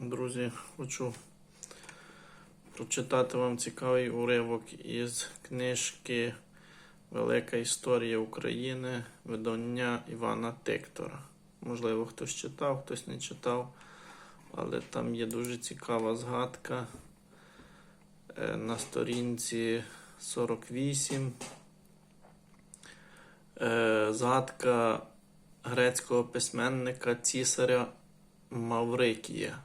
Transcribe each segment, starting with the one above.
Друзі, хочу прочитати вам цікавий уривок із книжки Велика історія України видання Івана Тиктора. Можливо, хтось читав, хтось не читав, але там є дуже цікава згадка е, на сторінці 48. Е, Згадка грецького письменника Цісаря Маврикія,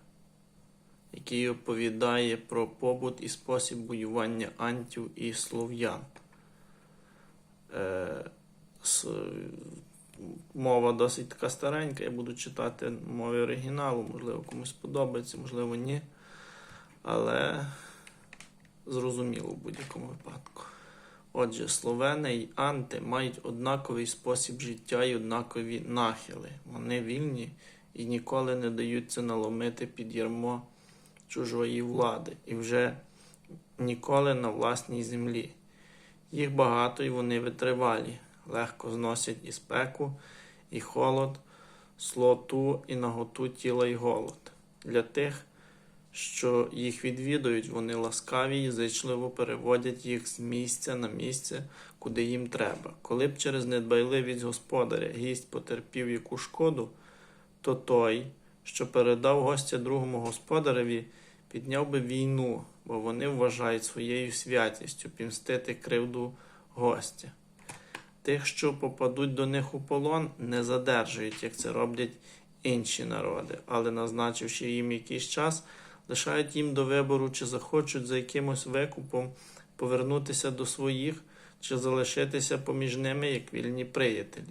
який оповідає про побут і спосіб воювання антів і слов'ян. Е, мова досить така старенька, я буду читати мові оригіналу, можливо, комусь сподобається, можливо, ні. Але зрозуміло в будь-якому випадку. Отже, словени й анти мають однаковий спосіб життя і однакові нахили. Вони вільні і ніколи не даються наломити під ярмо чужої влади і вже ніколи на власній землі. Їх багато і вони витривалі, легко зносять і спеку, і холод, слоту і наготу тіла й голод. Для тих, що їх відвідують, вони ласкаві і зичливо переводять їх з місця на місце, куди їм треба. Коли б через недбайливість господаря гість потерпів яку шкоду, то той, що передав гостя другому господареві, підняв би війну, бо вони вважають своєю святістю пімстити кривду гостя. Тих, що попадуть до них у полон, не задержують, як це роблять інші народи, але, назначивши їм якийсь час, лишають їм до вибору, чи захочуть за якимось викупом повернутися до своїх, чи залишитися поміж ними як вільні приятелі.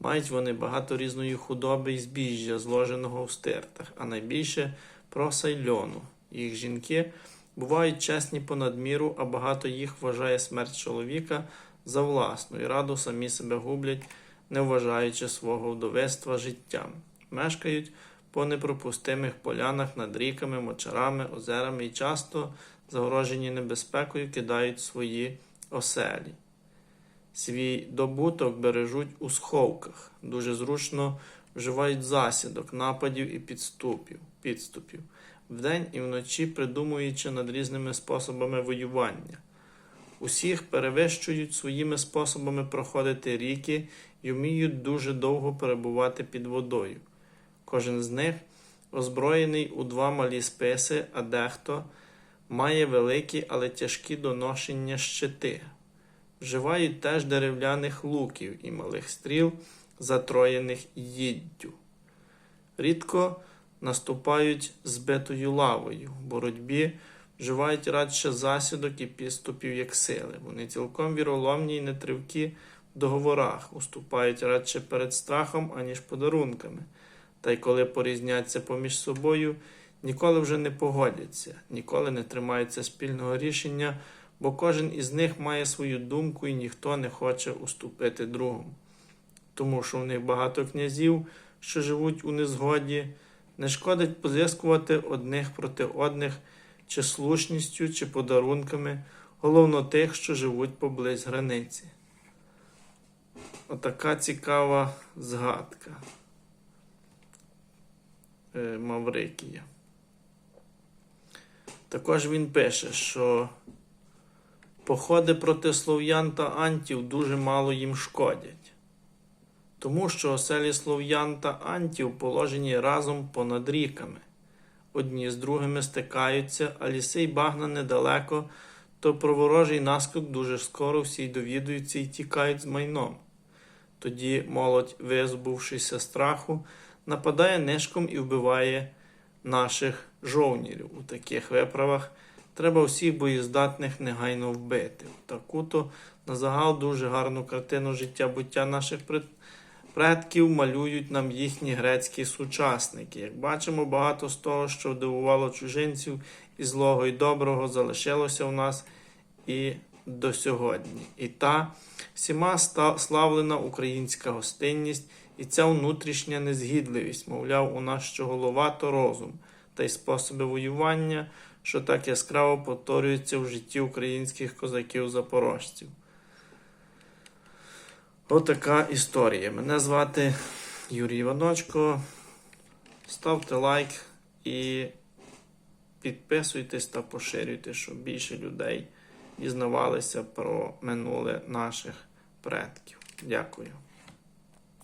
Мають вони багато різної худоби і збіжжя, зложеного в стиртах, а найбільше проса й льону. Їх жінки бувають чесні понад міру, а багато їх вважає смерть чоловіка за власну і раду самі себе гублять, не вважаючи свого вдовецтва життям. Мешкають по непропустимих полянах над ріками, мочарами, озерами і часто, загорожені небезпекою, кидають свої оселі. Свій добуток бережуть у сховках, дуже зручно вживають засідок, нападів і підступів, підступів, вдень і вночі придумуючи над різними способами воювання. Усіх перевищують своїми способами проходити ріки і вміють дуже довго перебувати під водою. Кожен з них озброєний у два малі списи, а дехто має великі, але тяжкі до ношення щити. Вживають теж дерев'яних луків і малих стріл, затроєних їддю. Рідко наступають збитою лавою. В боротьбі вживають радше засідок і підступів як сили. Вони цілком віроломні і нетривкі в договорах, уступають радше перед страхом, аніж подарунками. Та й коли порізняться поміж собою, ніколи вже не погодяться, ніколи не тримаються спільного рішення, бо кожен із них має свою думку і ніхто не хоче уступити другому. Тому що в них багато князів, що живуть у незгоді, не шкодить позискувати одних проти одних чи слушністю, чи подарунками, головно тих, що живуть поблизь границі. Отака цікава згадка. Е, Маврикія. Також він пише, що походи проти слов'ян та антів дуже мало їм шкодять, тому що оселі слов'ян та антів положені разом понад ріками. Одні з другими стикаються, а ліси й багна недалеко, то про ворожий наскок дуже скоро всі довідуються і тікають з майном. Тоді молодь, визбувшися страху, нападає нишком і вбиває наших жовнірів. У таких виправах треба всіх боєздатних негайно вбити. Таку-то на загал дуже гарну картину життя буття наших предків малюють нам їхні грецькі сучасники. Як бачимо, багато з того, що дивувало чужинців і злого і доброго, залишилося у нас і до сьогодні. І та всіма славлена українська гостинність і ця внутрішня незгідливість, мовляв, у нас що голова, то розум, та й способи воювання, що так яскраво повторюються в житті українських козаків-запорожців. Отака історія. Мене звати Юрій Іваночко. Ставте лайк І підписуйтесь та поширюйте, щоб більше людей дізнавалися про минуле наших предків. Дякую.